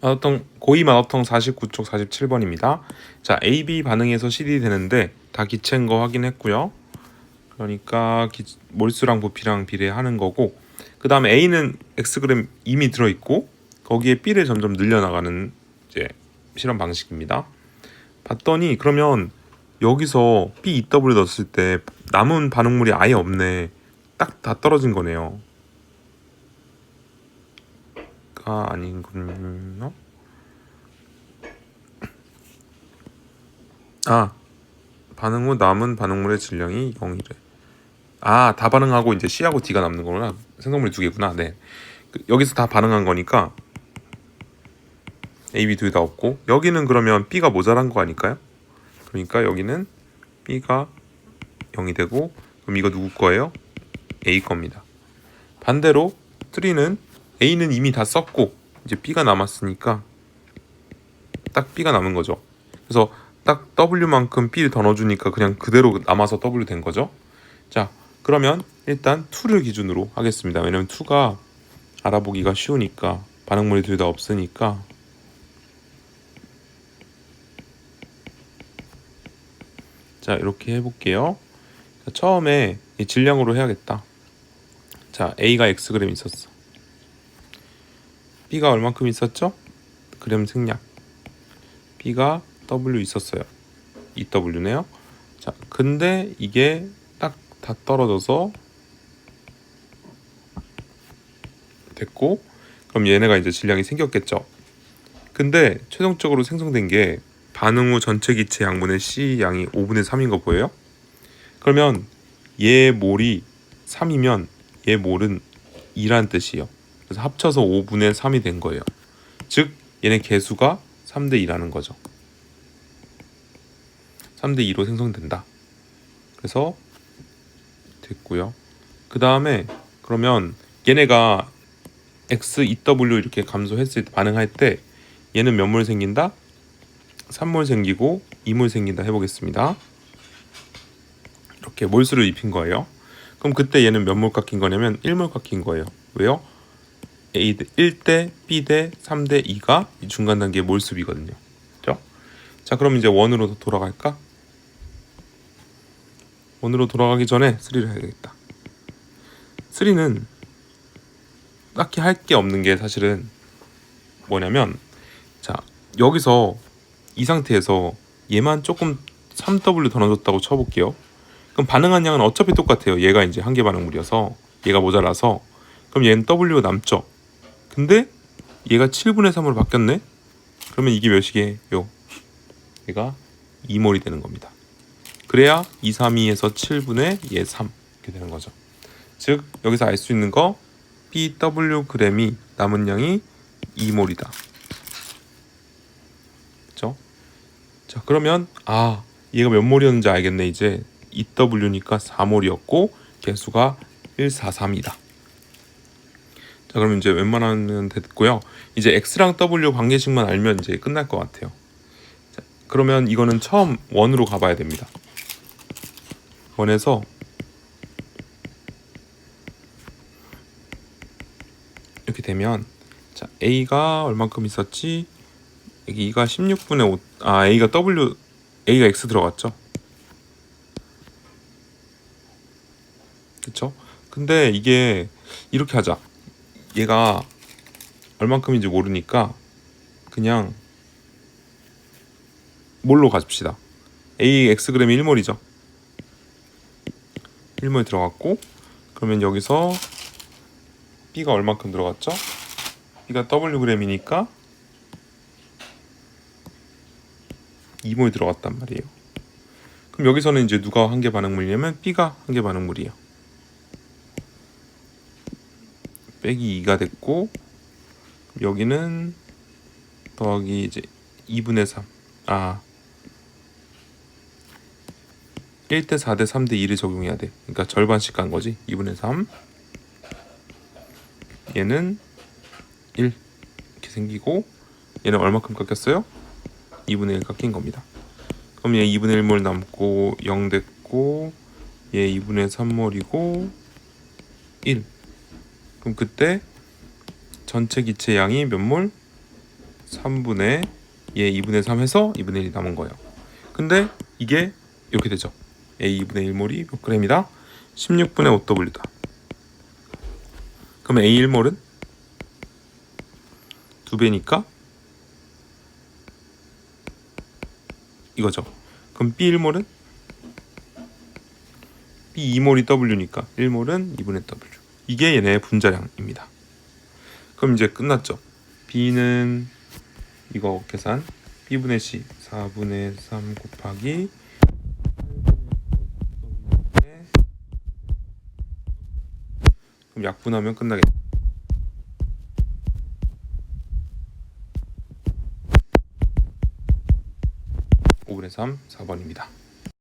마더텅 고이 마더텅 49쪽 47번입니다. 자, AB 반응에서 CD 되는데 다 기체인 거 확인했고요. 그러니까 기, 몰수랑 부피랑 비례하는 거고 그 다음에 A는 X그램 이미 들어있고 거기에 B를 점점 늘려나가는 이제 실험 방식입니다. 봤더니 그러면 여기서 BEW 넣었을 때 남은 반응물이 아예 없네. 딱 다 떨어진 거네요. 가 아닌군요. 아 반응 후 남은 반응물의 질량이 0이래. 아 다 반응하고 이제 C하고 D가 남는 거구나. 생성물이 두 개구나. 네. 그, 여기서 다 반응한 거니까 A, B 둘 다 없고 여기는 그러면 B가 모자란 거 아닐까요? 그러니까 여기는 B가 0이 되고 그럼 이거 누구 거예요? A 겁니다. 반대로 3는 A는 이미 다 썼고 이제 B가 남았으니까 딱 B가 남은 거죠. 그래서 딱 W만큼 B를 더 넣어주니까 그냥 그대로 남아서 W 된 거죠. 자 그러면 일단 2를 기준으로 하겠습니다. 왜냐면 2가 알아보기가 쉬우니까 반응물이 둘 다 없으니까 자 이렇게 해볼게요. 자, 처음에 이 질량으로 해야겠다. 자 A가 X그램 있었어. B가 얼만큼 있었죠? 그램 생략. B가 W 있었어요. EW네요. 자, 근데 이게 딱 다 떨어져서 됐고, 그럼 얘네가 이제 질량이 생겼겠죠. 근데 최종적으로 생성된 게 반응 후 전체 기체 양분의 C 양이 5분의 3인 거 보여요? 그러면 얘 몰이 3이면 얘 몰은 2란 뜻이에요. 그래서 합쳐서 5분의 3이 된 거예요. 즉 얘네 개수가 3대 2라는 거죠. 3대 2로 생성된다. 그래서 됐고요. 그 다음에 그러면 얘네가 x, EW 이렇게 감소했을 때 반응할 때 얘는 몇 몰 생긴다? 3몰 생기고 2몰 생긴다 해보겠습니다. 이렇게 몰수를 입힌 거예요. 그럼 그때 얘는 몇 몰 깎인 거냐면 1몰 깎인 거예요. 왜요? A 1대 B 대 3대 2가 이 중간 단계의 몰수비거든요. 그죠? 자, 그럼 이제 원으로 돌아갈까? 원으로 돌아가기 전에 3를 해야겠다. 3는 딱히 할 게 없는 게 사실은 뭐냐면 자, 여기서 이 상태에서 얘만 조금 3W 더 넣어줬다고 쳐볼게요. 그럼 반응한 양은 어차피 똑같아요. 얘가 이제 한계 반응물이어서 얘가 모자라서 그럼 얘는 W 남죠. 근데 얘가 7분의 3으로 바뀌었네. 그러면 이게 몇이게요? 얘가 2몰이 되는 겁니다. 그래야 2, 3, 2에서 7분의 얘 3 이렇게 되는 거죠. 즉 여기서 알 수 있는 거 BW 그램이 남은 양이 2몰이다. 그렇죠? 자 그러면 아 얘가 몇 몰이었는지 알겠네 이제 EW니까 4몰이었고 개수가 143이다. 자 그러면 이제 웬만하면 됐고요. 이제 X랑 W 관계식만 알면 이제 끝날 것 같아요. 자, 그러면 이거는 처음 원으로 가봐야 됩니다. 원에서 이렇게 되면 자 A가 얼만큼 있었지? 여기 2가 16분의 5, 아 A가 W, A가 X 들어갔죠? 그쵸? 근데 이게 이렇게 하자. 얘가 얼만큼인지 모르니까 그냥 몰로 가집시다. A X그램이 1몰이죠. 1몰 들어갔고 그러면 여기서 B가 얼만큼 들어갔죠? B가 W그램이니까 2몰 들어갔단 말이에요. 그럼 여기서는 이제 누가 한계 반응물이냐면 B가 한계 반응물이에요. 빼기 2가 됐고 여기는 더하기 이제 2분의 3. 아 1대 4대 3대 2를 적용해야 돼. 그러니까 절반씩 간 거지. 2분의 3. 얘는 1 이렇게 생기고 얘는 얼마큼 깎였어요? 2분의 1 깎인 겁니다. 그럼 얘 2분의 1몰 남고 0 됐고 얘 2분의 3몰이고 1. 그럼 그때 전체 기체 양이 몇 몰? 3분의 얘 2분의 3 해서 2분의 1이 남은 거예요. 근데 이게 이렇게 되죠. A 2분의 1몰이 몇 g이다? 16분의 5W다. 그럼 A 1몰은 두 배니까 이거죠. 그럼 B 1몰은 B 2몰이 W니까 1몰은 2분의 W. 이게 얘네의 분자량입니다. 그럼 이제 끝났죠. B는 이거 계산 B분의 C 4분의 3 곱하기 8분의 그럼 약분하면 끝나겠다. 5분의 3 4번입니다.